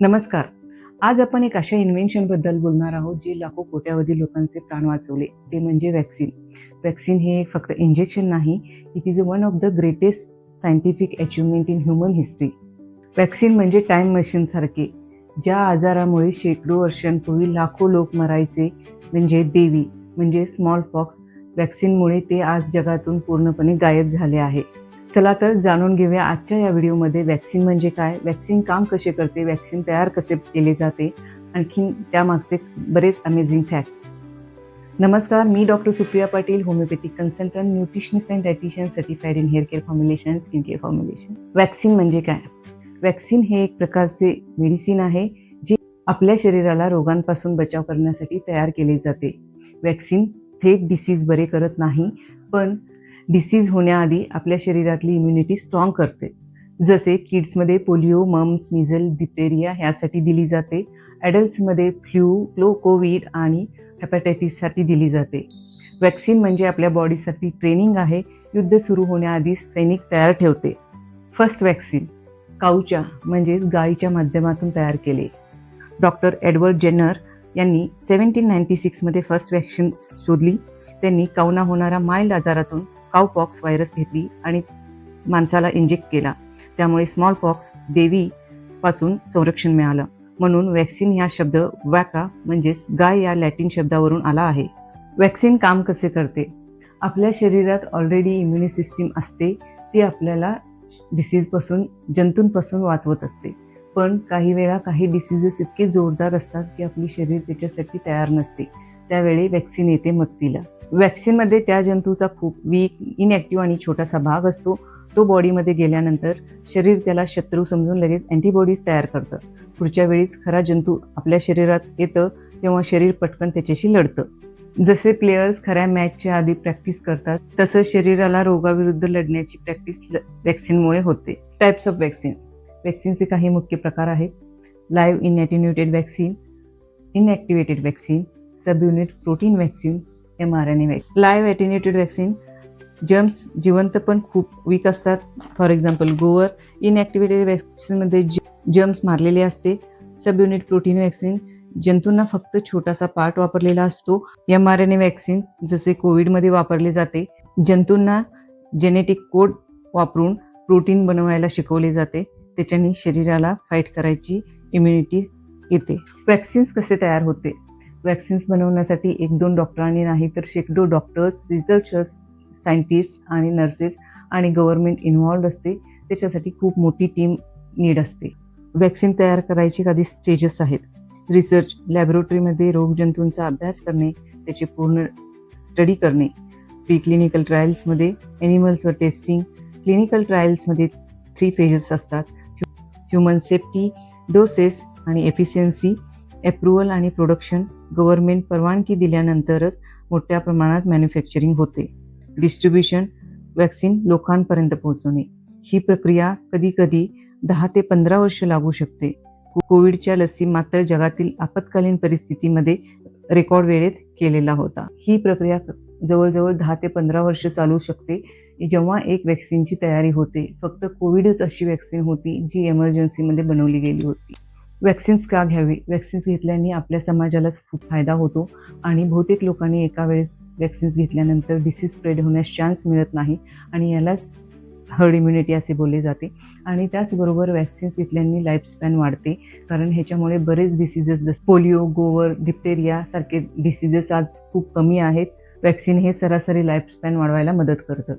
नमस्कार. आज आपण एक अशा इन्व्हेन्शनबद्दल बोलणार आहोत जे लाखो कोट्यावधी लोकांचे प्राण वाचवले. ते म्हणजे वॅक्सिन वॅक्सिन हे फक्त इंजेक्शन नाही it is a one of the greatest scientific achievement in human history vaccine म्हणजे टाईम मशीनसारखे ज्या आजारामुळे शेकडो वर्षांपूर्वी लाखो लोक मरायचे म्हणजे देवी म्हणजे स्मॉल पॉक्स वॅक्सिनमुळे ते आज जगातून पूर्णपणे गायब झाले आहे. चला तर जाणून घेऊया आजच्या या व्हिडिओमध्ये वॅक्सिन म्हणजे काय? वॅक्सिन काम कसे करते? वॅक्सिन तयार कसे केले जाते? आणखीन त्यामागचे बरेच अमेझिंग फॅक्ट्स नमस्कार मी doctor Supriya Patil homeopathic consultant nutritionist and dietitian certified in hair care formulation skin care formulation vaccine म्हणजे काय? वॅक्सिन हे एक प्रकारचे मेडिसिन आहे जे आपल्या शरीराला रोगांपासून बचाव करण्यासाठी तयार केले जाते. वॅक्सिन थेट डिसीज बरे करत नाही पण डिसीज होण्याआधी आपल्या शरीरातली इम्युनिटी स्ट्रॉंग करते. जसे किड्समध्ये पोलिओ मम्स मिझल डिप्टेरिया ह्यासाठी दिली जाते. ॲडल्ट्समध्ये फ्ल्यू क्लो कोविड आणि हेपॅटायटिससाठी दिली जाते. वॅक्सिन म्हणजे आपल्या बॉडीसाठी ट्रेनिंग आहे. युद्ध सुरू होण्याआधी सैनिक तयार ठेवते. फर्स्ट वॅक्सिन काऊच्या म्हणजेच गायीच्या माध्यमातून तयार केले. डॉक्टर एडवर्ड जेनर यांनी सेवन्टीन नाईन्टी सिक्समध्ये फर्स्ट वॅक्सिन शोधली. त्यांनी कावना होणारा माइल्ड आजारातून काव पॉक्स व्हायरस घेतली आणि माणसाला इंजेक्ट केला. त्यामुळे स्मॉल फॉक्स देवीपासून संरक्षण मिळालं. म्हणून वॅक्सिन हा शब्द वॅका म्हणजेच गाय या लॅटिन शब्दावरून आला आहे. वॅक्सिन काम कसे करते? आपल्या शरीरात ऑलरेडी इम्युनी सिस्टीम असते ती आपल्याला डिसीजपासून जंतूंपासून वाचवत असते. पण काही वेळा काही डिसीजेस इतके जोरदार असतात की आपली शरीर त्याच्यासाठी तयार नसते. त्यावेळी वॅक्सिन येते मत्तीला. वॅक्सिनमध्ये त्या जंतूचा खूप वीक इनॅक्टिव्ह आणि छोटासा भाग असतो. तो बॉडीमध्ये गेल्यानंतर शरीर त्याला शत्रू समजून लगेच अँटीबॉडीज तयार करतं. पुढच्या वेळीच खरा जंतू आपल्या शरीरात येतं तेव्हा शरीर पटकन त्याच्याशी लढतं. जसे प्लेयर्स खऱ्या मॅचच्या आधी प्रॅक्टिस करतात तसं शरीराला रोगाविरुद्ध लढण्याची प्रॅक्टिस वॅक्सिनमुळे होते. टाईप्स ऑफ वॅक्सिन वॅक्सिनचे काही मुख्य प्रकार आहेत. Live attenuated vaccine inactivated vaccine subunit protein vaccine M R N A vaccine live attenuated vaccine germs जिवंत पण खूप वीक असतात. फॉर एक्झाम्पल गोवर इनॲक्टिवेटेड वॅक्सिनमध्ये जर्म्स मारलेले असते. सब युनिट प्रोटीन वॅक्सिन जंतूंना फक्त छोटासा पार्ट वापरलेला असतो. M R N A vaccine जसे कोविडमध्ये वापरले जाते. जंतूंना जेनेटिक कोड वापरून प्रोटीन बनवायला शिकवले जाते. त्याच्याने शरीराला फाईट करायची इम्युनिटी येते. वॅक्सिन्स कसे तयार होते? वॅक्सिन्स बनवण्यासाठी एक दोन डॉक्टरांनी नाही तर शेकडो डॉक्टर्स रिसर्चर्स सायंटिस्ट आणि नर्सेस आणि गव्हर्नमेंट इन्व्हॉल्ड असते. त्याच्यासाठी खूप मोठी टीम नीड असते. वॅक्सिन तयार करायची काही स्टेजेस आहेत. रिसर्च लॅबोरेटरीमध्ये रोगजंतूंचा अभ्यास करणे त्याचे पूर्ण स्टडी करणे. प्री क्लिनिकल ट्रायल्समध्ये ॲनिमल्सवर टेस्टिंग क्लिनिकल ट्रायल्समध्ये थ्री फेजेस असतात. ह्युमन सेफ्टी डोसेस आणि एफिशियन्सी अप्रुव्हल आणि प्रोडक्शन गव्हर्नमेंट परवानगी दिल्यानंतरच मोठ्या प्रमाणात मॅन्युफॅक्चरिंग होते. डिस्ट्रीब्युशन वॅक्सिन लोकांपर्यंत पोहोचवणे. ही प्रक्रिया कधी कधी दहा ते पंधरा वर्ष लागू शकते. कोविडच्या लसी मात्र जगातील आपत्कालीन परिस्थितीमध्ये रेकॉर्ड वेळेत केलेला होता. ही प्रक्रिया जवळजवळ दहा ते पंधरा वर्ष चालू शकते. जेव्हा एक वॅक्सिनची तयारी होते फक्त कोविडच अशी वॅक्सिन होती जी एमर्जन्सीमध्ये बनवली गेली होती. वॅक्सिन्स का घ्यावी? वॅक्सिन्स घेतल्याने आपल्या समाजालाच खूप फायदा होतो आणि बहुतेक लोकांनी एका वेळेस वॅक्सिन्स घेतल्यानंतर डिसीज स्प्रेड होण्यास चान्स मिळत नाही आणि यालाच हर्ड इम्युनिटी असे बोलले जाते. आणि त्याचबरोबर वॅक्सिन्स घेतल्याने लाईफस्पॅन वाढते कारण ह्याच्यामुळे बरेच डिसीजेस जस पोलिओ गोवर डिप्टेरिया सारखे डिसीजेस आज खूप कमी आहेत. वॅक्सिन हे सरासरी लाईफस्पॅन वाढवायला मदत करतं.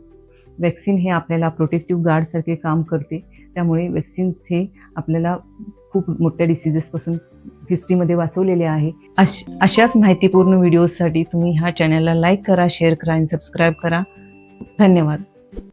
वॅक्सिन हे आपल्याला प्रोटेक्टिव्ह गार्डसारखे काम करते. त्यामुळे वॅक्सिन्स हे आपल्याला खूप मोठ्या डिसिजेसपासून हिस्ट्रीमध्ये वाचवलेले आहे. अश अशाच माहितीपूर्ण व्हिडिओजसाठी तुम्ही ह्या चॅनलला लाईक करा शेअर करा आणि सबस्क्राईब करा. धन्यवाद.